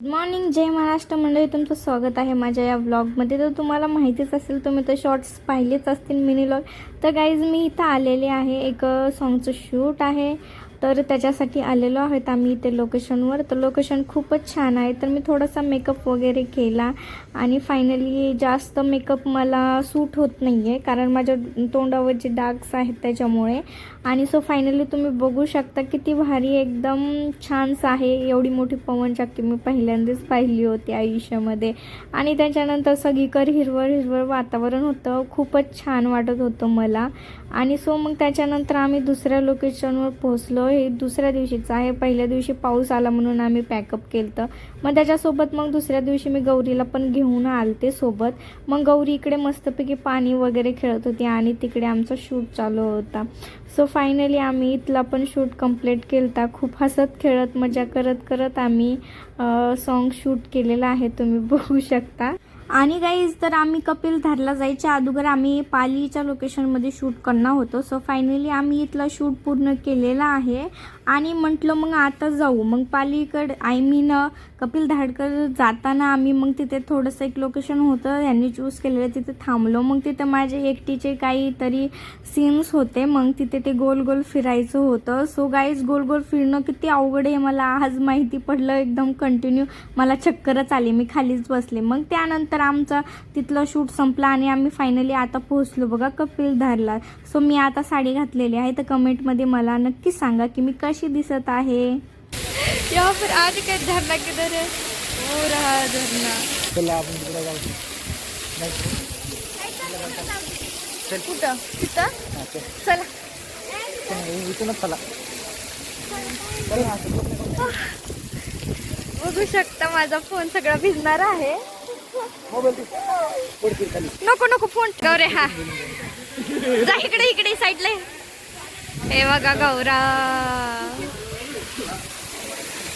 Good morning जय महाराष्ट्र. मंडळी तुमचं स्वागत आहे माझ्या या व्लॉगमध्ये तर तुम्हाला माहितीच असेल तुम्ही तर शॉर्ट्स पाहिलेच असतील मिनी व्लॉग तर गाईज मी इथं आलेले आहे. एक सॉन्गचं शूट आहे. तर त्याच्यासाठी आलेलो आहोत आम्ही इथे लोकेशनवर तर लोकेशन खूपच छान आहे. तर मी थोडासा मेकअप वगैरे केला आणि फायनली जास्त मेकअप मला सूट होत नाही आहे कारण माझ्या तोंडावर जे डार्क्स आहेत त्याच्यामुळे. आणि सो फायनली तुम्ही बघू शकता किती भारी एकदम छानस आहे. एवढी मोठी पवनचक्की मी पहिल्यांदाच पाहिली होती आयुष्यामध्ये. आणि त्याच्यानंतर सगळीकडे हिरवळ हिरवळ वातावरण होतं. खूपच छान वाटत होतं मला. आणि सो मग त्याच्यानंतर आम्ही दुसऱ्या लोकेशनवर पोहोचलो. हे दुसऱ्या दिवशीचं आहे. पहिल्या दिवशी पाऊस आला म्हणून आम्ही पॅकअप केलं तर मग त्याच्यासोबत मग दुसऱ्या दिवशी मी गौरीला पण घेऊन आलते सोबत. मग गौरी इकडे मस्तपैकी पाणी वगैरे खेळत होती आणि तिकडे आमचा शूट चालू होता. सो फायनली आम्ही इथला पण शूट कंप्लीट केला खूप हसत खेळत मजा करत करत आम्ही सॉन्ग शूट केलेलं आहे तुम्ही बघू शकता. आणि गाईज तर आम्ही कपिल धारला जायच्या अगोदर आम्ही पालीच्या लोकेशनमध्ये शूट करणार होतो. सो फायनली आम्ही इथला शूट पूर्ण केलेला आहे. आणि म्हटलं मग आता जाऊ. मग पालीकडे आय मीन कपिल धाडकर जाताना आम्ही मग तिथे थोडंसं एक लोकेशन होतं. यांनी चूज केलेलं तिथे थांबलो. मग तिथे माझे एकटीचे काहीतरी सीन्स होते. मग तिथे ते गोल गोल फिरायचं होतं. सो गाईज गोल गोल फिरणं किती अवघड आहे मला आज माहिती पडलं. एकदम क कंटिन्यू मला चक्करच आली. मी खालीच बसले. मग त्यानंतर आमचं तिथलं शूट संपलं आणि आम्ही फायनली आता पोहोचलो. बघा कपिलधारला सो मी आता साडी घातलेली आहे. तर कमेंटमध्ये मला नक्की सांगा की मी कशी दिसत आहे. या फिर आज का झरना किधर है? वो रहा झरना चला आपण तिकडे जाऊ. कुठं? तिथं? चल. चला. चल, इथूनच चला. बघू शकता माझा फोन सगळा भिजणार आहे. नको नको फोन गौरे हा. जा इकडे इकडे साईडला हे बघा गौरा.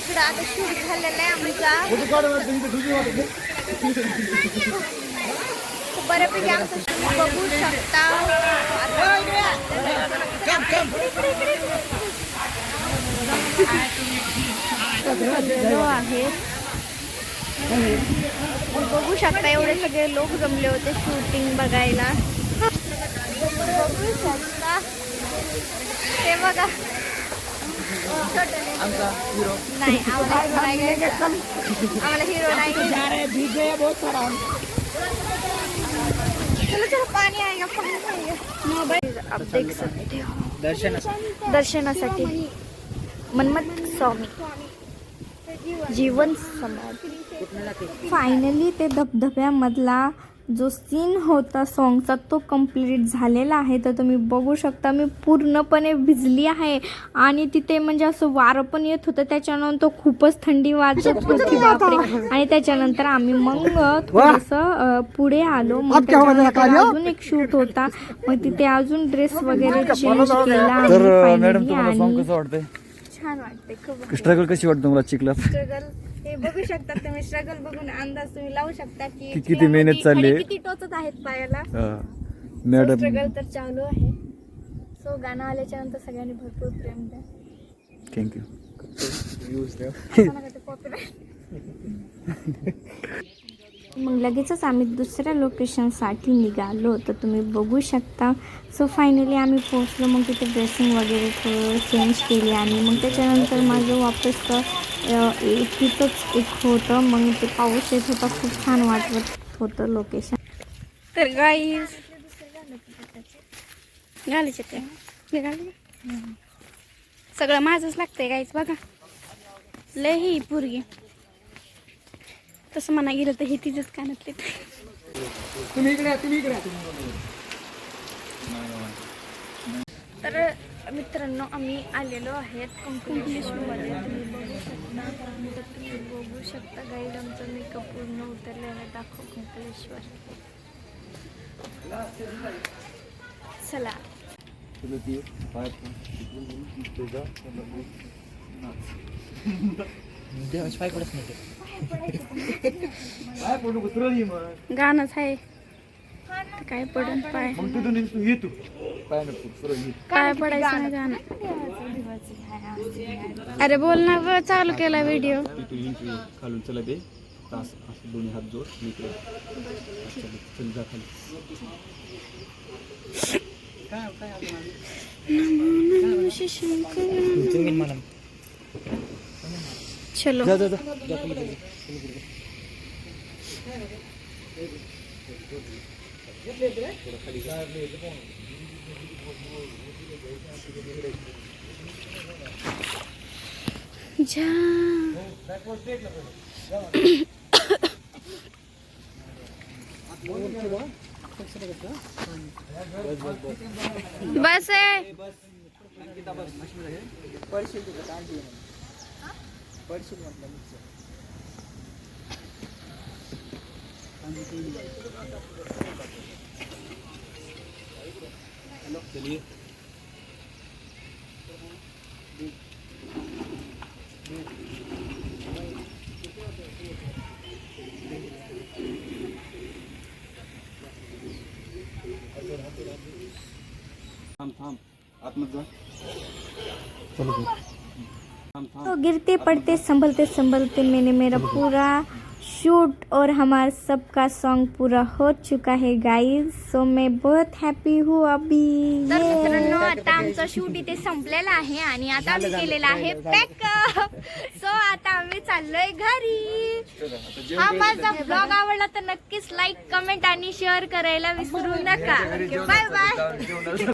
इकडं आता शूट झालेला आहे आमचा. बऱ्यापैकी आमचं बघू शकता. आहे. बघू शकता एवढे सगळे लोक जमले होते शूटिंग बघायला. बघू शकता. ते बघा. नाही आम्हाला हिरो नाही. चलो चलो पाणी आहे हो. दर्शन दर्शनासाठी. मन्मथ स्वामी. जीवन समाधी फायनली ते धबधब्यामधला जो सीन होता सॉन्गचा तो कंप्लीट झालेला आहे. तर तुम्ही बघू शकता मी पूर्णपणे भिजली आहे. आणि तिथे म्हणजे असं वारं पण येत होतं. त्याच्यानंतर खूपच थंडी वाजत होती बापरे. आणि त्याच्यानंतर आम्ही मग थोडंसं पुढे आलो. मग अजून एक शूट होता. मग तिथे अजून ड्रेस वगैरे चेंज केला आणि छान वाटते खूप स्ट्रगल कशी वाटते तुम्हाला चिखलात? स्ट्रगल हे बघू शकता तुम्ही स्ट्रगल बघून अंदाज तुम्ही लावू शकता की कि- किती मेहनत चालली आहे. किती टोचत आहेत पायाला. मॅडम स्ट्रगल तर चालू आहे. सो गाणं आल्याच्यानंतर सगळ्यांनी भरपूर प्रेम द्या. थँक्यू कोणाला ते copyright. मग लगेचच आम्ही दुसऱ्या लोकेशनसाठी निघालो. तर तुम्ही बघू शकता. सो फायनली आम्ही पोहोचलो. मग तिथे ड्रेसिंग वगैरे थोडं चेंज केली आणि मग त्याच्यानंतर माझं वापस तिथंच एक होतं. मग ते पाऊस येत होता. खूप छान वाटत होतं लोकेशन तर गाईज घालायचे ते घालू का? सगळं माझंच लागतंय गाईज बघा. लय ही पोरगी. तसं म्हणा गेलं तर हे तिचंच कानातले. तुम्ही इकडे या, तुम्ही इकडे तर मित्रांनो आम्ही आलेलो आहेत कंपनीमध्ये तुम्ही बघू शकता. तर तुम्ही बघू शकता गाईड आमचा मेकअप पूर्ण उतरलेला दाखव कंकलेश्वर चला. पाय पडत नाही पाय पडू उतरवली मग गाणंच आहे. काय पडून पाय. मग तिथून ये तू. पाय नको सरळ ये. काय पडायचं गाणं. अरे बोल ना ग चालू केला व्हिडिओ तिथून खालून चला दे. तास असं दोन्ही हात जोड मी इकडे. चल चल जा खाली. चलो जा. जा जा जा जा, पलीकडे जा. जा बस चलिए तो गिरते पड़ते संभलते संभलते मैंने मेरा पूरा शूट और हमारा सबका सॉन्ग पूरा हो चुका है गाइस सो मैं बहुत हैप्पी हूँ अभी. तर मित्रांनो आता आमचा शूट इथे संपलेला आहे आणि आता आम्ही केलेला आहे पॅकअप सो आता आम्ही चाललोय घरी. हा माझा ब्लॉग आवडला तर नक्कीच लाईक कमेंट आणि शेअर करायला विसरू नका. Bye bye